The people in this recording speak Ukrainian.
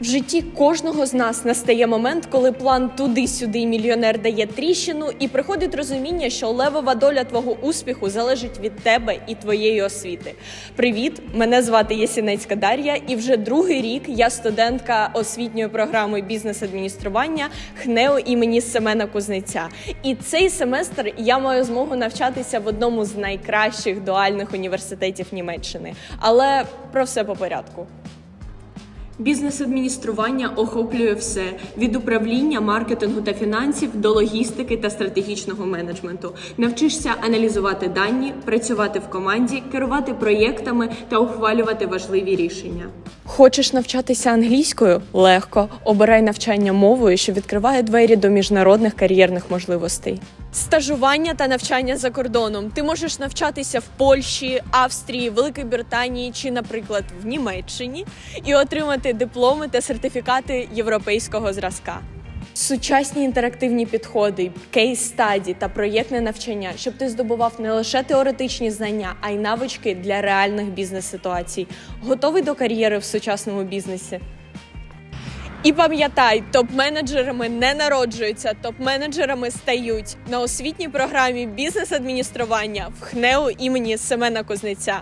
В житті кожного з нас настає момент, коли план туди-сюди мільйонер дає тріщину, і приходить розуміння, що левова доля твого успіху залежить від тебе і твоєї освіти. Привіт! Мене звати Ясінецька Дар'я, і вже другий рік я студентка освітньої програми бізнес-адміністрування ХНЕО імені Семена Кузнеця. І цей семестр я маю змогу навчатися в одному з найкращих дуальних університетів Німеччини. Але про все по порядку. Бізнес-адміністрування охоплює все від управління, маркетингу та фінансів до логістики та стратегічного менеджменту. Навчишся аналізувати дані, працювати в команді, керувати проєктами та ухвалювати важливі рішення. Хочеш навчатися англійською? Легко. Обирай навчання мовою, що відкриває двері до міжнародних кар'єрних можливостей. Стажування та навчання за кордоном. Ти можеш навчатися в Польщі, Австрії, Великій Британії чи, наприклад, в Німеччині і отримати дипломи та сертифікати європейського зразка. Сучасні інтерактивні підходи, кейс-стаді та проєктне навчання, щоб ти здобував не лише теоретичні знання, а й навички для реальних бізнес-ситуацій. Готовий до кар'єри в сучасному бізнесі? І пам'ятай, топ-менеджерами не народжуються, топ-менеджерами стають на освітній програмі бізнес-адміністрування в ХНЕУ імені Семена Кузнеця.